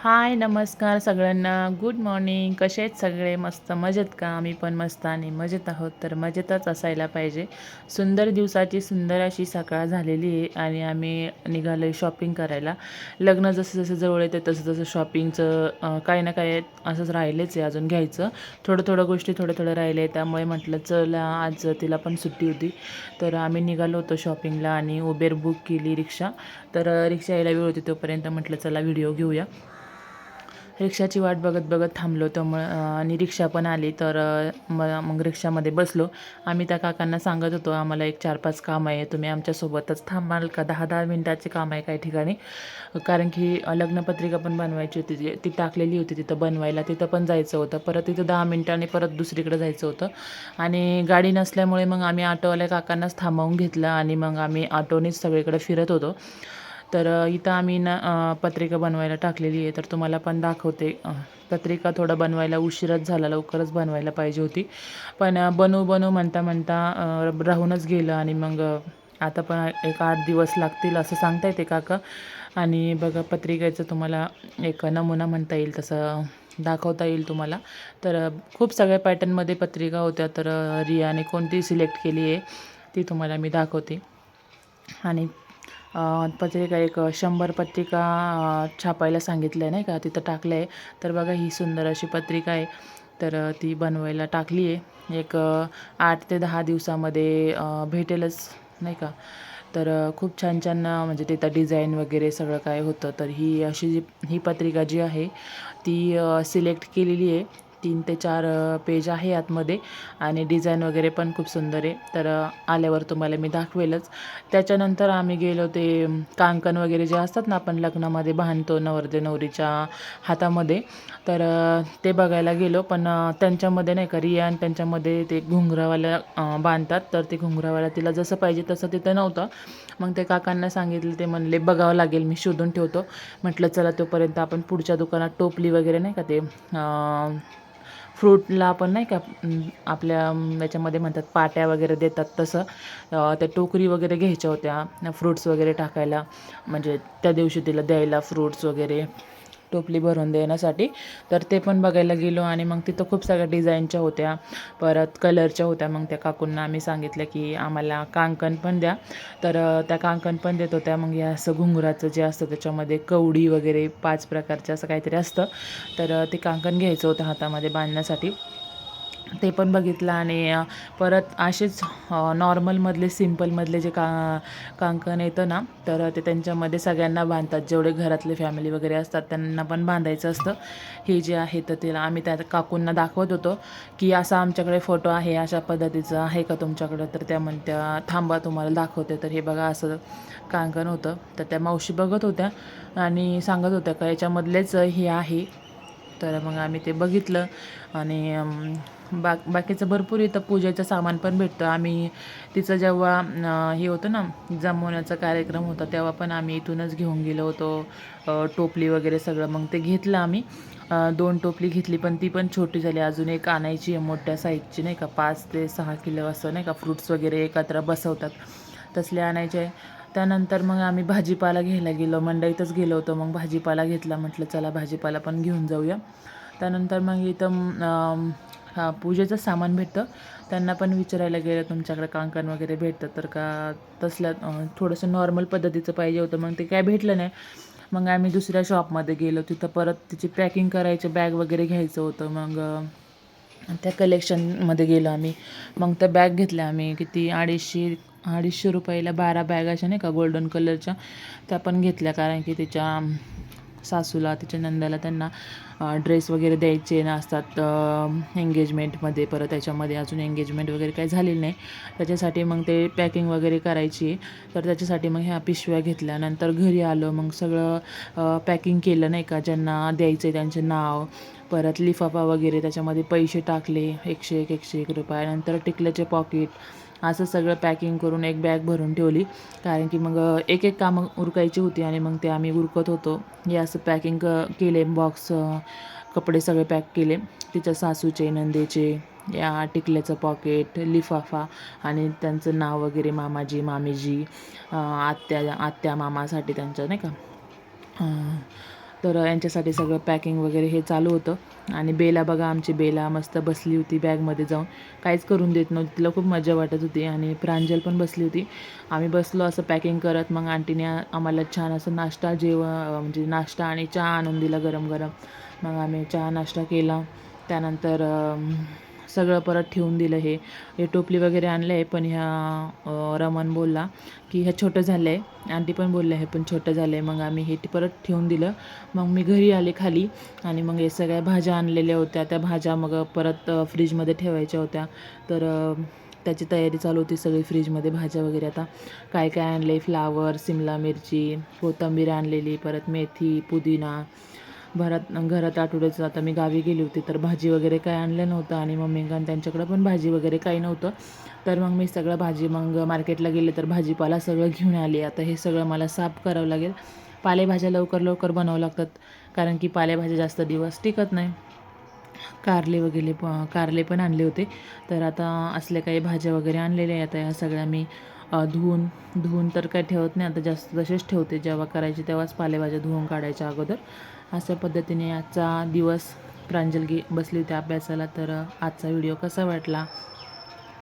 हाय नमस्कार सगळ्यांना. Good morning कसे आहेत सगळे? मस्त. मजेत का? आम्ही पण मस्त आणि मजेत आहोत. तर मजेतच असायला पाहिजे. सुंदर दिवसाची सुंदर अशी सकाळ झालेली आहे आणि आम्ही निघालो आहे शॉपिंग करायला. लग्न जसं जसं जवळ येतं तसं तसं शॉपिंगचं काही ना काही असंच राहिलेच आहे अजून घ्यायचं. थोडं थोडं गोष्टी थोडं थोडं राहिले त्यामुळे म्हटलं चला आज तिला पण सुट्टी होती. तर आम्ही निघालो होतो शॉपिंगला आणि उबेर बुक केली रिक्षा. तर रिक्षा यायला वेळ होती तोपर्यंत म्हटलं चला व्हिडिओ घेऊया. रिक्षाची वाट बघत बघत थांबलो. तर मग आणि रिक्षा पण आली. तर म मग रिक्षामध्ये बसलो. आम्ही त्या काकांना सांगत होतो आम्हाला एक चार पाच काम आहे. तुम्ही आमच्यासोबतच थांबाल का? दहा दहा मिनटाचे काम आहे काही ठिकाणी. कारण की लग्नपत्रिका पण बनवायची होती. ती ती टाकलेली होती तिथं बनवायला. तिथं पण जायचं होतं. परत तिथं दहा मिनटांनी परत दुसरीकडे जायचं होतं. आणि गाडी नसल्यामुळे मग आम्ही ऑटोवाल्या काकांनाच थांबवून घेतलं. आणि मग आम्ही ऑटोनेच सगळीकडे फिरत होतो. तर इथं आम्ही ना पत्रिका बनवायला टाकलेली आहे. तर तुम्हाला पण दाखवते. पत्रिका थोडं बनवायला उशीरच झाला. लवकरच बनवायला पाहिजे होती. पण बनवू बनवू म्हणता म्हणता राहूनच गेलं आणि मग आता पण एक आठ दिवस लागतील असं सांगता येते काका. आणि बघा पत्रिकेचं तुम्हाला एक नमुना म्हणता येईल तसं दाखवता येईल तुम्हाला. तर खूप सगळ्या पॅटर्नमध्ये पत्रिका होत्या. तर रियाने कोणती सिलेक्ट केली आहे ती तुम्हाला मी दाखवते. आणि पत्रिका एक शंभर पत्रिका छापायला सांगितलं आहे नाही का? तिथं टाकलं आहे तर बघा ही सुंदर अशी पत्रिका आहे. तर ती बनवायला टाकली आहे. एक आठ ते दहा दिवसामध्ये भेटेलच नाही का? तर खूप छान छान म्हणजे तिथं डिझाईन वगैरे सगळं काय होतं. तर ही अशी जी ही पत्रिका जी आहे ती सिलेक्ट केलेली आहे. तीन ते चार पेज आहे आतमध्ये आणि डिझाईन वगैरे पण खूप सुंदर आहे. तर आल्यावर तुम्हाला मी दाखवेलच. त्याच्यानंतर आम्ही गेलो ते कांकण वगैरे जे असतात ना आपण लग्नामध्ये बांधतो नवरदे नवरीच्या हातामध्ये. तर ते बघायला गेलो पण त्यांच्यामध्ये नाही का रियान त्यांच्यामध्ये ते घुंगरावाल्या बांधतात. तर ते घुंगरावाला तिला जसं पाहिजे तसं तिथं नव्हतं. मग ते काकांना सांगितलं ते म्हणले बघावं लागेल मी शोधून ठेवतो. म्हटलं चला तोपर्यंत आपण पुढच्या दुकानात टोपली वगैरे नाही का ते फ्रूटला आपण नाही का आपल्या याच्यामध्ये म्हणतात पाट्या वगैरे देतात तसं. त्या टोकरी वगैरे घ्यायच्या होत्या फ्रूट्स वगैरे टाकायला. म्हणजे त्या दिवशी तिला द्यायला फ्रूट्स वगैरे. टोपली भरून देण्यासाठी. तर ते पण बघायला गेलो आणि मग तिथं खूप सगळ्या डिझाईनच्या होत्या. परत कलरच्या होत्या. मग त्या काकूंना आम्ही सांगितलं की आम्हाला कांकण पण द्या. तर त्या कांकण पण देत होत्या. मग या असं घुंगराचं जे असतं त्याच्यामध्ये कवडी वगैरे पाच प्रकारचं असं काहीतरी असतं. तर ते कांकण घ्यायचं होतं हातामध्ये बांधण्यासाठी. ते पण बघितलं आणि परत असेच नॉर्मलमधले सिम्पलमधले जे का कांकण येतं ना तर ते त्यांच्यामध्ये सगळ्यांना बांधतात. जेवढे घरातले फॅमिली वगैरे असतात त्यांना पण बांधायचं असतं. हे जे आहे तर तिला आम्ही त्या काकूंना दाखवत होतो की असा आमच्याकडे फोटो आहे अशा पद्धतीचा आहे का तुमच्याकडं? तर त्या म्हणत्या थांबा तुम्हाला दाखवते. तर हे बघा असं कांकण होतं. तर त्या मावशी बघत होत्या आणि सांगत होत्या का याच्यामधलेच हे आहे. तर मग आम्ही ते बघितलं आणि बा बाकीचं भरपूर इथं पूजेचं सामान पण भेटतं. आम्ही तिचं जेव्हा हे होतं ना जमवण्याचा कार्यक्रम होता तेव्हा पण आम्ही इथूनच घेऊन गेलो होतो. टोपली वगैरे सगळं मग ते घेतलं आम्ही. दोन टोपली घेतली पण ती पण छोटी झाली. अजून एक आणायची आहे मोठ्या साईजची नाही का पाच ते सहा किलो असं नाही का फ्रूट्स वगैरे एकत्र बसवतात. तसले आणायचे त्यानंतर मग आम्ही भाजीपाला घ्यायला गेलो. मंडईतच गेलो होतो. मग भाजीपाला घेतला. म्हटलं चला भाजीपाला पण घेऊन जाऊया. त्यानंतर मग इथं हां पूजेचं सामान भेटतं. त्यांना पण विचारायला गेलं तुमच्याकडे कांकण वगैरे भेटतं तर का? तसल्या थोडंसं नॉर्मल पद्धतीचं पाहिजे होतं. मग ते काय भेटलं नाही. मग आम्ही दुसऱ्या शॉपमध्ये गेलो. तिथं परत तिची पॅकिंग करायचं बॅग वगैरे घ्यायचं होतं. मग त्या कलेक्शनमध्ये गेलो आम्ही. मग त्या बॅग घेतल्या आम्ही. किती? अडीचशे अडीचशे रुपयाला बारा बॅग अशा नाही का गोल्डन कलरच्या त्या पण घेतल्या. कारण की तिच्या सासूला तिच्या नंदाला त्यांना ड्रेस वगैरे द्यायचे नसतात एंगेजमेंटमध्ये परत त्याच्यामध्ये अजून एंगेजमेंट वगैरे काही झालेली नाही. त्याच्यासाठी मग ते पॅकिंग वगैरे करायची. तर त्याच्यासाठी मग ह्या पिशव्या घेतल्या. नंतर घरी आलो मग सगळं पॅकिंग केलं नाही का ज्यांना द्यायचं आहे त्यांचे नाव. परत लिफाफा वगैरे त्याच्यामध्ये पैसे टाकले एकशे एक एकशे एक रुपया. नंतर टिकल्याचे पॉकेट असं सगळं पॅकिंग करून एक बॅग भरून ठेवली. कारण की मग एक एक कामं उरकायची होती आणि मग ते आम्ही उरकत होतो. हे असं पॅकिंग केले. बॉक्स कपडे सगळे पॅक केले. तिच्या सासूचे नंदेचे या टिकल्याचं पॉकेट लिफाफा आणि त्यांचं नाव वगैरे मामाजी मामीजी आत्या आत्या मामासाठी त्यांच्या नाही का? तर यांच्यासाठी सगळं पॅकिंग वगैरे हे चालू होतं. आणि बेला बघा आमची बेला मस्त बसली होती बॅगमध्ये जाऊन. काहीच करून देत नव्हती तिला खूप मजा वाटत होती. आणि प्रांजल पण बसली होती. आम्ही बसलो असं पॅकिंग करत. मग आंटीने आम्हाला छान असं नाश्ता जेवण म्हणजे नाश्ता आणि चहा आणून दिला गरम गरम मग आम्ही चहा नाश्ता केला. त्यानंतर सगळं परत ठेवून दिलं हे. हे टोपली वगैरे आणलं आहे पण ह्या रमन बोलला की ह्या छोटं झालं आहे आंटी पण बोलल्या हे पण छोटं झालं आहे मग आम्ही हे परत ठेवून दिलं. मग मी घरी आले खाली आणि मग हे सगळ्या भाज्या आणलेल्या होत्या. त्या भाज्या मग परत फ्रीजमध्ये ठेवायच्या होत्या. तर त्याची तयारी चालू होती सगळी फ्रीजमध्ये भाज्या वगैरे. आता काय काय आणले फ्लावर सिमला मिरची कोथिंबीर आणलेली परत मेथी पुदिना घरात घरात आठवड्याचं आता मी गावी गेली होती तर भाजी वगैरे काय आणलं नव्हतं आणि मम्मींकडं त्यांच्याकडं पण भाजी वगैरे काही नव्हतं. तर मग मी सगळं भाजी मग मार्केटला गेले तर भाजीपाला सगळं घेऊन आली. आता हे सगळं मला साफ करावं लागेल. पालेभाज्या लवकर लवकर बनावं लागतात कारण की पालेभाज्या जास्त दिवस टिकत नाही. कारले वगैरे प कारले पण आणले होते. तर आता असले काही भाज्या वगैरे आणलेल्या आहेत. आता ह्या सगळ्या मी धुवून धुवून तर काय ठेवत नाही. आता जास्त तसेच ठेवते. जेव्हा करायचे तेव्हाच पालेभाज्या धुवून काढायच्या अगोदर. अशा पद्धतीने आजचा दिवस प्रांजलगी बसली. होती अभ्यासाला तर आजचा व्हिडिओ कसा वाटला?